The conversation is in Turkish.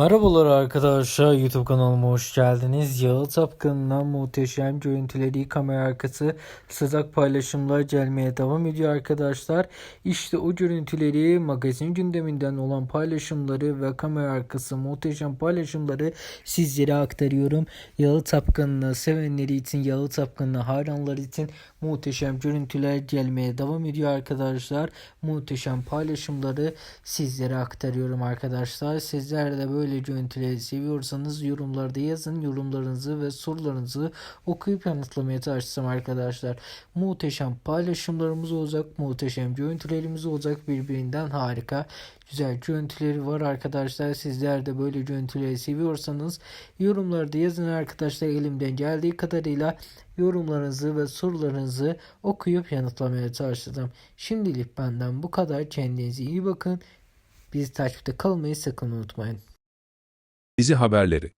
Merhabalar arkadaşlar YouTube kanalıma hoş geldiniz. Yalı Tapkan'ından muhteşem görüntüleri kamera arkası sıcak paylaşımlar gelmeye devam ediyor arkadaşlar. İşte o görüntüleri magazin gündeminden olan paylaşımları ve kamera arkası muhteşem paylaşımları sizlere aktarıyorum. Yalı Tapkan'ını sevenleri için Yalı Tapkan'ı hayranları için muhteşem görüntüler gelmeye devam ediyor arkadaşlar. Muhteşem paylaşımları sizlere aktarıyorum arkadaşlar. Sizler de böyle görüntüleri seviyorsanız yorumlarda yazın. Yorumlarınızı ve sorularınızı okuyup yanıtlamaya çalışacağım arkadaşlar. Muhteşem paylaşımlarımız olacak. Muhteşem görüntülerimiz olacak. Birbirinden harika güzel görüntüleri var arkadaşlar. Sizler de böyle görüntüleri seviyorsanız yorumlarda yazın arkadaşlar. Elimden geldiği kadarıyla yorumlarınızı ve sorularınızı okuyup yanıtlamaya çalışacağım. Şimdilik benden bu kadar. Kendinize iyi bakın. Bizi takipte kalmayı sakın unutmayın. Dizi haberleri